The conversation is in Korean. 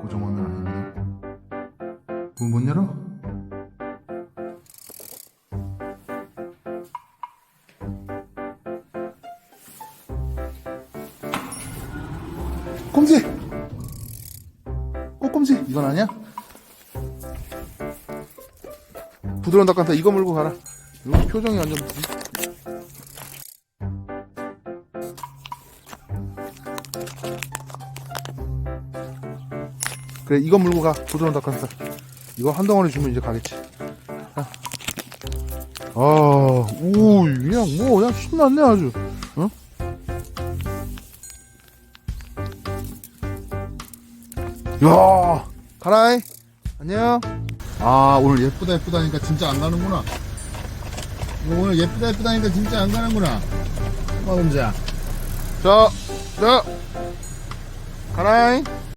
고정하면 아니거든. 문못 열어? 꼼지! 꼬꼼지! 이건 아니야? 부드러운 닭가슴살 이거 물고 가라. 이거 표정이 완전. 그래 이거 물고 가. 부드러운 닭가슴살 이거 한 덩어리 주면 이제 가겠지. 아오 그냥 뭐 그냥 신났네 아주. 어? 야 가라이. 안녕. 아 오늘 예쁘다 예쁘다 하니까 진짜 안 가는구나. 오늘 예쁘다 예쁘다 하니까 진짜 안 가는구나. 마금자 자, 자, 가라이.